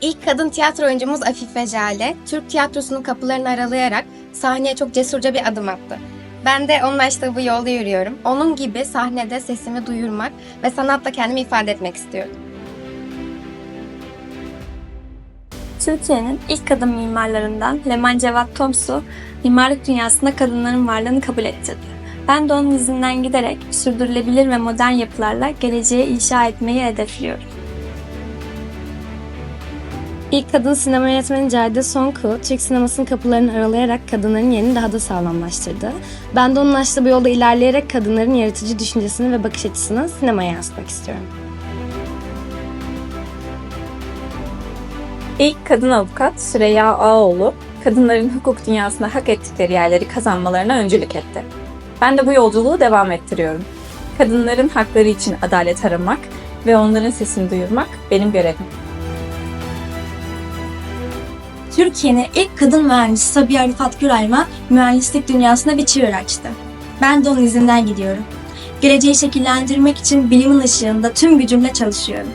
İlk kadın tiyatro oyuncumuz Afife Jale, Türk tiyatrosunun kapılarını aralayarak sahneye çok cesurca bir adım attı. Ben de onun açtığı bu yolda yürüyorum. Onun gibi sahnede sesimi duyurmak ve sanatla kendimi ifade etmek istiyorum. Türkiye'nin ilk kadın mimarlarından Leman Cevat Tomsu, mimarlık dünyasında kadınların varlığını kabul ettirdi. Ben de onun izinden giderek sürdürülebilir ve modern yapılarla geleceği inşa etmeyi hedefliyorum. İlk kadın sinema yönetmeni Cahide Sonku, Türk sinemasının kapılarını aralayarak kadınların yerini daha da sağlamlaştırdı. Ben de onun açtığı bu yolda ilerleyerek kadınların yaratıcı düşüncesini ve bakış açısını sinemaya yansıtmak istiyorum. İlk kadın avukat Süreyya Ağoğlu, kadınların hukuk dünyasında hak ettikleri yerleri kazanmalarına öncülük etti. Ben de bu yolculuğu devam ettiriyorum. Kadınların hakları için adalet aramak ve onların sesini duyurmak benim görevim. Türkiye'nin ilk kadın mühendisi Sabiha Rıfat Gürayman mühendislik dünyasına bir çığır açtı. Ben de onun izinden gidiyorum. Geleceği şekillendirmek için bilimin ışığında tüm gücümle çalışıyorum.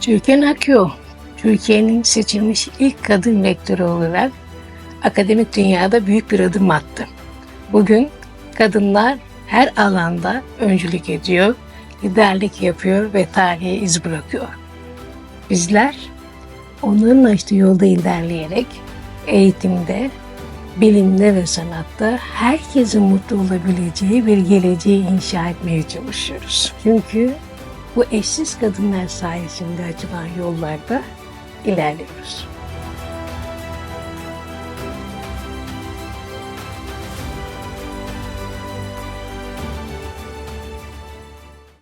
Türkan Akyo, Türkiye'nin seçilmiş ilk kadın rektörü olarak akademik dünyada büyük bir adım attı. Bugün kadınlar her alanda öncülük ediyor, liderlik yapıyor ve tarihe iz bırakıyor. Bizler onların açtığı yolda ilerleyerek eğitimde, bilimde ve sanatta herkesin mutlu olabileceği bir geleceği inşa etmeye çalışıyoruz. Çünkü bu eşsiz kadınlar sayesinde açılan yollarda ilerliyoruz.